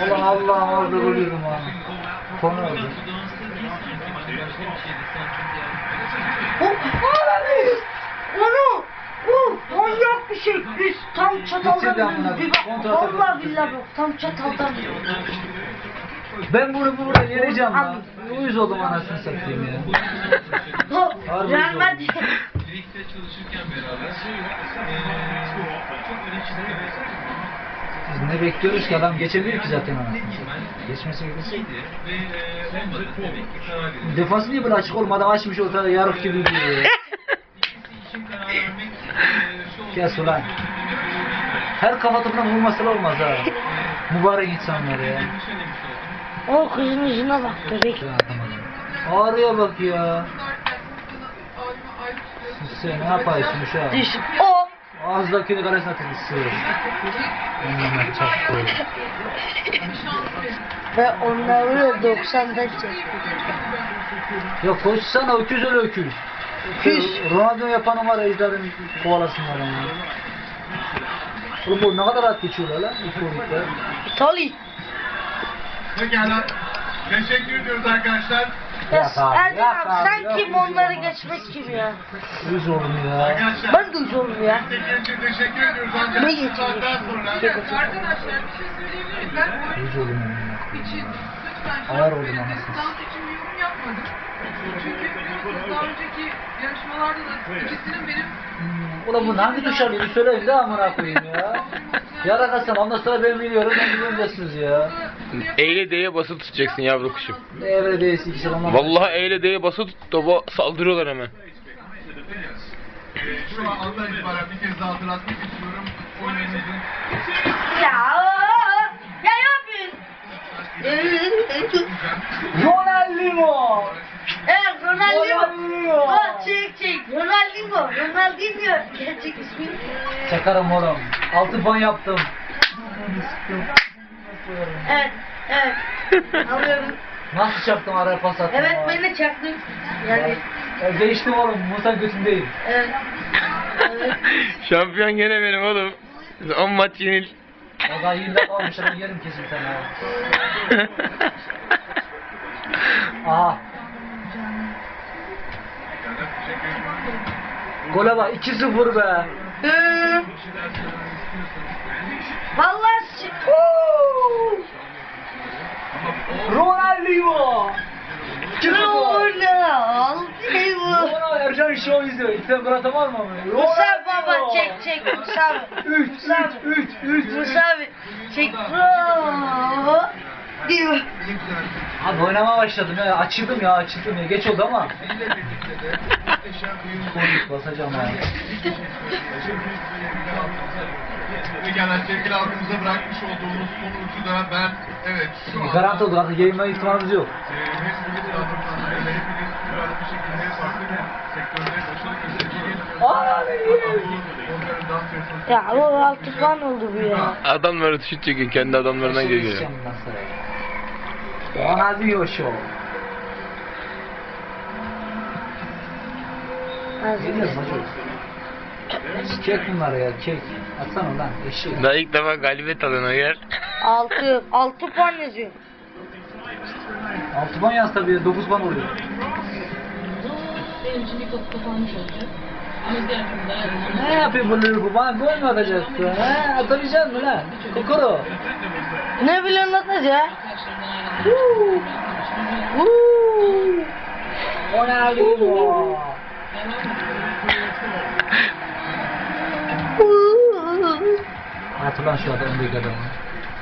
Allah Allah orada ölüyorum ha. Konu oldu. Onu! Bu manyak bir şey. Biz tam çataldan bir bak. Vallahi billahi bak. Tam çataldan Ben bunu burada yeneceğim lan. Uyuz oldum anasını satayım ya. Real. Madrid. Birlikte çalışırken beraber çok öne çıktı. Biz ne bekliyoruz ki adam geçemiyor ki zaten satayım. Geçmesi verildi. Defası niye böyle açık olmadan açmış ortada yarık gibi duruyor. Kes ulan. Her kafatıpla vurmasalar olmaz ha. Mübarek insanlar ya. O kızın yüzüne bak bebek. Ağrıya bak ya. Sen ne yapıyorsun şu an? Düş. O. Ağızdakini atın sığır. Onunla çaktı. Ve onlar öyle 90'dan çekti. Ya koşsana öküz öyle öküz. Öküz. Ronaldo yapanı var ejderin kovalasınlar onu. Oğlum bu ne kadar rahat geçiyorlar lan bu forvetler. İtali. Pekala. Teşekkür ediyoruz arkadaşlar. Ya Erdem abi abi. onları geçmek kim ya? Uyuz oğlum ya. Arkadaşlar. Ben de üzüldüm ya. Teşekkür teşekkür ediyoruz ancak Ne bu getiriyor? saatten sonra Arkadaşlar bir şey söyleyebilir miyim? Ben Uyuz oğlum ya. için lütfen Ağır şu oldum an anasını. dans için bir yorum yapmadım. Çünkü biliyorsunuz daha önceki yarışmalarda da ikisinin benim Ulan bu hangi dışarı bir söyle bir daha amına koyayım ya. Yara kasam ondan sonra ben biliyorum ben biliyorum diyorsunuz ya. Eyle D'ye basılı tutacaksın yavru kuşum. Ne evre değilsin ikisi ondan. Vallahi Eyle D'ye basılı tut da saldırıyorlar hemen. Şu an andan itibaren bir kez daha hatırlatmak istiyorum. Ya. Ya yapıyorsun? Ronaldinho! Evet Ronaldinho. Ronaldinho. Çek çek. Ronaldinho. Ronaldinho. Gerçek ismi. Çakarım oğlum. Altı ban yaptım. Evet. Evet. Alıyorum. Nasıl çaktım araya pas attım Evet ben de çaktım. Yani Ya değiştim oğlum. Musa götündeyim. evet. Evet. Şampiyon gene benim oğlum. 10 maç yenil. Ya daha yılda kalmış ama yerim kesin sen ha. Aha. Gole bak 2-0 be. Vallahi! Ronaldinho! 2-0. Ronaldinho. Ronaldo Ercan Show izliyor. İlkten Murat'a var mı? Musa baba çek çek Musa. 3 3 3 3 Musa çek. Ronaldinho. Abi oynamaya başladım ya. Açıldım ya açıldım ya. Geç oldu ama. Koyduk basacağım abi. Pekala sevgili halkımıza bırakmış olduğumuz sonucu da ben evet şu an Garanti oldu artık yayınma ihtimalimiz yok. hepimiz adımlarıyla hepiniz duyarlı bir şekilde farklı bir Ya bu altı falan oldu bu ya. Adamları şut çekiyor kendi adamlarından geliyor. Show. Geliyoruz hacı. Çek bunları ya çek. Atsana lan eşek. Daha ilk defa galibiyet alana yer. Altı, altı puan yazıyor. 6 ban yaz tabii 9 ban oluyor. Benim için bir kapı kapanmış olacak. Ne yapıyor bu bu bana gol mü atacaksın? He atabilecek mi lan? Kokoro. Ne biliyorsun atacak? Ayrılmam. Huu. Ronaldinho. At ulan şu adam öndeki adamı.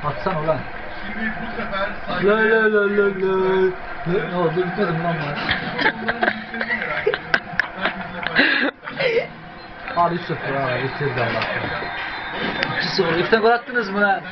Atsana ulan. Şimdi bu sefer saygı la la la la. Ne, oldu bitmedi mi lan bu? Hadi 3-0 ha bitirdi Allah. 2-0 ilkten gol attınız mı lan?